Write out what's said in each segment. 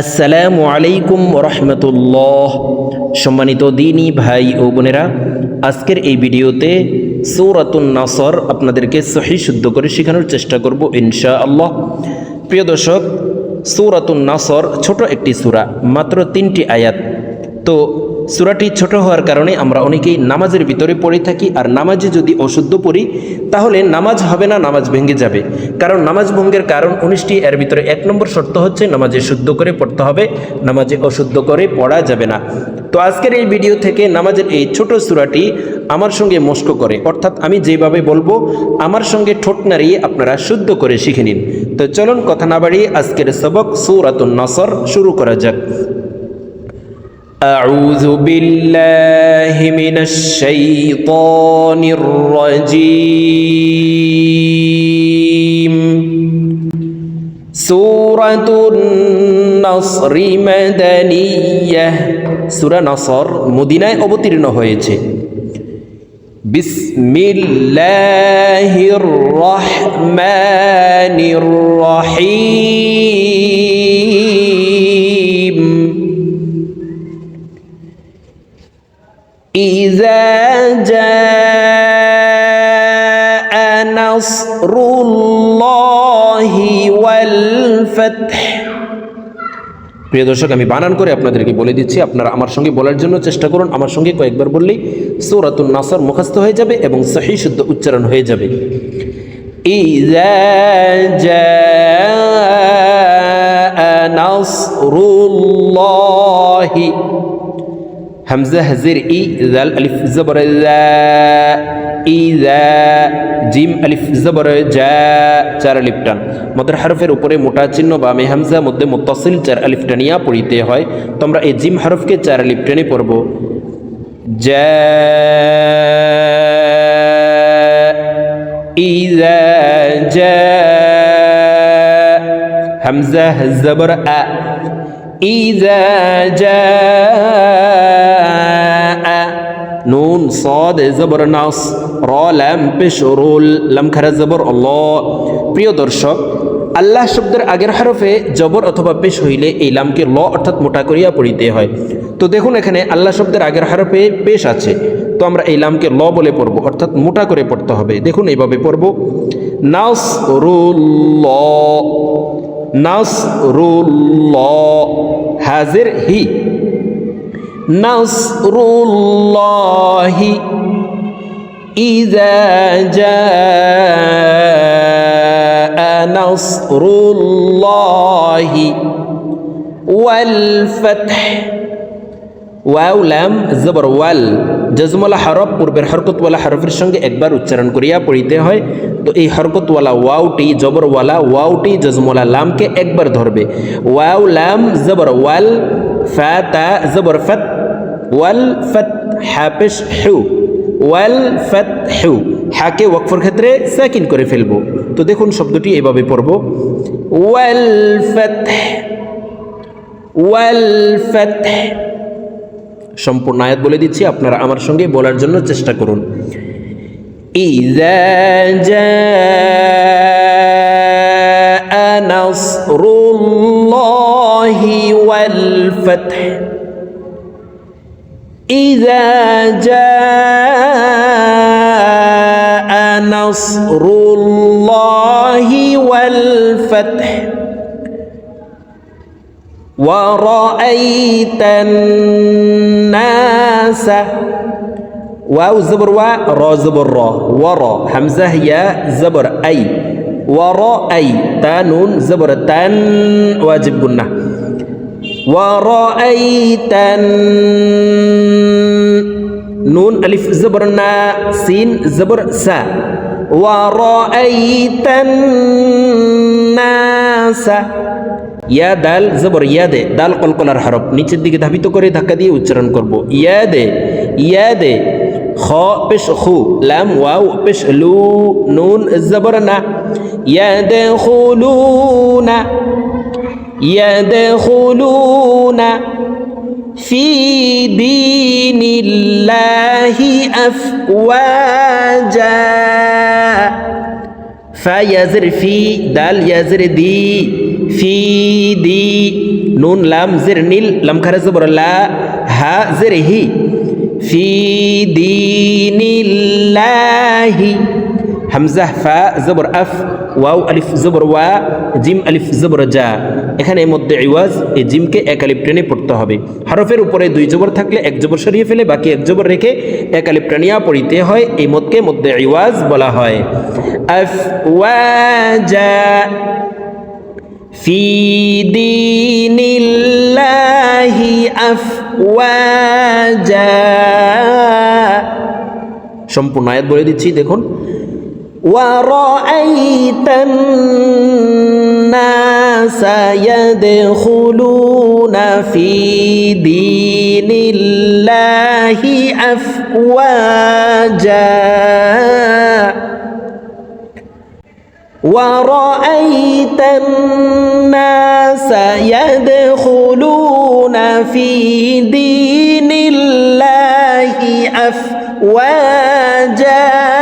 আসসালামু আলাইকুম রহমতুল্লাহ। সম্মানিত দিনী ভাই ও বোনেরা, আজকের এই ভিডিওতে সৌরাতুন নাসর আপনাদেরকে সহি শুদ্ধ করে শেখানোর চেষ্টা করব ইনশা আল্লাহ প্রিয় দর্শক, সৌরাতুন নাসর ছোট একটি সুরা, মাত্র তিনটি আয়াত। তো সূরাটি ছোট হওয়ার কারণে আমরা অনেকেই নামাজের ভিতরে পড়ে থাকি, আর নামাজে যদি অশুদ্ধ পড়ি, তাহলে নামাজ হবে না, নামাজ ভেঙে যাবে। কারণ নামাজ ভঙ্গের কারণ উনিশটি, এর ভিতরে এক নম্বর শর্ত হচ্ছে নামাজে শুদ্ধ করে পড়তে হবে, নামাজে অশুদ্ধ করে পড়া যাবে না। তো আজকের এই ভিডিও থেকে নামাজের এই ছোট সুরাটি আমার সঙ্গে মস্ক করে। অর্থাৎ আমি যেভাবে বলব, আমার সঙ্গে ঠোঁট নাড়িয়ে আপনারা শুদ্ধ করে শিখে নিন। তো চলুন, কথা না বাড়িয়ে আজকের সবক সূরাতুন নসর শুরু করা যাক। أعوذ بالله من الشيطان الرجيم سورة النصر مدنية سورة نصر মদিনায় অবতীর্ণ হয়েছে বিসমিল্লাহির রহমানির রহিম প্রিয় দর্শক, আমি বানান করে আপনাদেরকে বলে দিচ্ছি, আপনারা আমার সঙ্গে বলার জন্য চেষ্টা করুন। আমার সঙ্গে কয়েকবার বললেই সৌরাতুল নাসর মুখস্থ হয়ে যাবে এবং সহি শুদ্ধ উচ্চারণ হয়ে যাবে। ইজা হামজা হাজির ই জাল আলিফ জবর ইজা জিম আলিফ জবর জা, চার আলিফ টান। মদের হরফের উপরে মোটা চিহ্ন বা মে হামজা মধ্যে মুতাসিল চার আলিফটানিয়া পড়িতে হয়। তোমরা এই জিম হরফকে চার আলিফ টানে পড়ব। জা ইজা জা হামজা জবর আ ইজা জা নুন সদ জবর নাস র ল্যাম পেশ রুল লাম খারা জবর অল প্রিয় দর্শক, আল্লাহ শব্দের আগের হরফে জবর অথবা পেশ হইলে এই লামকে ল অর্থাৎ মোটা করিয়া পড়িতে হয়। তো দেখুন এখানে আল্লাহ শব্দের আগের হরফে পেশ আছে। তো আমরা এই লামকে ল বলে পড়ব, অর্থাৎ মোটা করে পড়তে হবে। দেখুন এইভাবে পড়ব। নাস রুল নাস রুল হাজের হি। নসরুল্লাহি ইজা জা নাসরুল্লাহ ওয়াল ফাতহ। ওয়াও, লাম, জবর, ওয়াল। জজমলা হরফ, পূর্বের হরকতওয়ালা হরফের সঙ্গে একবার উচ্চারণ করিয়া পড়িতে হয়। তো এই হরকতওয়ালা ওয়াউটি জবরওয়ালা ওয়াউটি জজমলা লামকে একবার ধরবে। ওয়াও, লাম, জবর, ওয়াল ফাতা জবর, ফাত ওয়াল ফত হাফেশ হেউ ওয়াল ফত হেউ হাকে ওয়াকফর ক্ষেত্রে সাকিন করে ফেলবো তো দেখুন শব্দটি এভাবে পড়ব ওয়াল ফত ওয়াল ফত সম্পূর্ণ আয়াত বলে দিচ্ছি আপনারা আমার সঙ্গে বলার জন্য চেষ্টা করুন إذا جاء نصر الله والفتح إذا جاء نصر الله والفتح ورأيت الناس واو زبر و را زبر را ورا همزة هي زبر أي ورأي تانون زبر تن واجب قلنا. ورأيت نون ألف زبرنا سين زبر سا ورأيت الناس ইয়া দাল জবর ইয়াদে দাল কলকলার হরফ নিচের দিকে ধাবিত করে ধাক্কা দিয়ে উচ্চারণ করব ইয়াদে ইয়াদে খ পেশ খু লাম ওয়াও পেশ লু নুন জবর না ইয়াদে খুলুনা يدخلون في دين الله أفواجا. فيزر في دال يزر دي في دي. نون لام زر نيل لم كرز بر لا ها زر هي. في دين الله হামজা ফা জবর আফ ওয়াও আলিফ জবর ওয়া জিম আলিফ জবর যা এখানে এর মধ্যে ইওয়াজ এই জিমকে এক আলিফ টেনে পড়তে হবে হরফের উপরে দুই জবর থাকলে এক জবর সরিয়ে ফেলে বাকি এক জবর রেখে এক আলিফ টানিয়া পড়িতে হয় এই মদকে মধ্যে ইওয়াজ বলা হয় আফ ওয়াজা في دين الله أفواجا সম্পূর্ণ আয়াত বলে দিচ্ছি দেখুন ورأيت الناس يدخلون في دين الله أفواجا. ورأيت الناس يدخلون في دين الله أفواجا.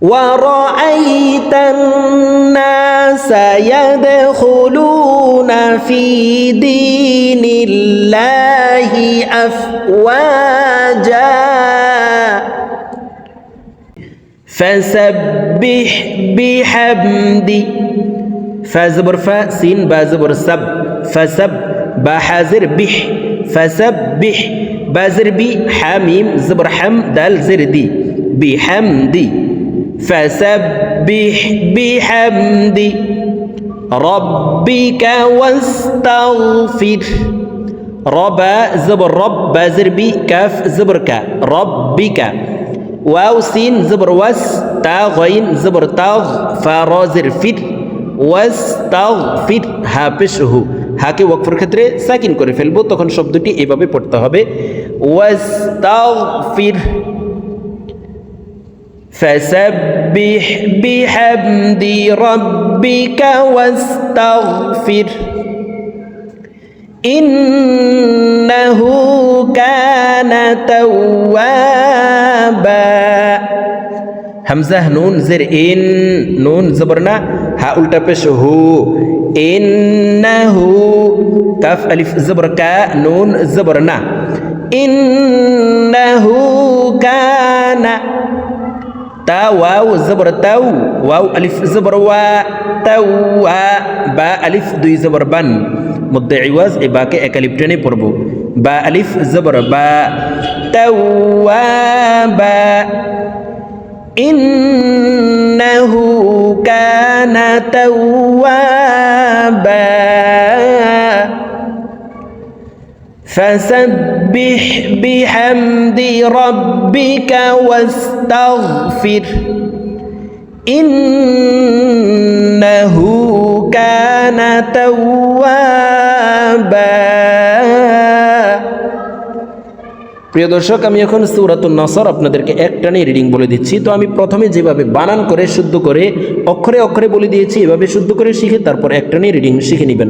ورأيت الناس يدخلون في دين الله أفواجا. فسبح بحمد. فزبر فا سين بازبر سب. فسب بحازر بح. فسبح بازر بي حميم زبر حم دال زردي بحمدي. فسبح بحمد ربك واستغفر ربا زبر رب بازر بي كاف زبر كا ربك واو سين زبر وس تا غين زبر تاغ فرازر ফির ওয়াস্তাগফির হা পেশ হু হাকে ওয়াকফের ক্ষেত্রে সাকিন করে ফেলবো তখন শব্দটি এভাবে পড়তে হবে ওয়াস্তাগফির فسبح بحمد ربك واستغفر. إنه كان توابا. همزة نون زر إن نون زبرنا. ها قلت بش هو. إنه كاف ألف زبر كا نون زبرنا. إنه كان তা ওয়াও জবর তাউ ওয়াও আলিফ জবর ওয়া তাউ ওয়া বা আলিফ দুই জবর বান মধ্যে ইওয়াজ এ বাকে এক আলিফ টেনে পড়ব বা আলিফ জবর বা তাউ ওয়া বা ইন্নাহু কানা তাওয়াবা فسبح بحمد ربك واستغفر إنه كان توابا প্রিয় দর্শক আমি এখন সুরাতুল নসর আপনাদেরকে একটানে রিডিং বলে দিচ্ছি তো আমি প্রথমে যেভাবে বানান করে শুদ্ধ করে অক্ষরে অক্ষরে বলে দিয়েছি এভাবে শুদ্ধ করে শিখে তারপর একটানে রিডিং শিখে নেবেন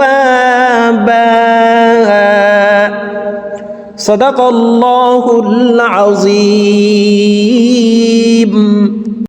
صدق الله العظيم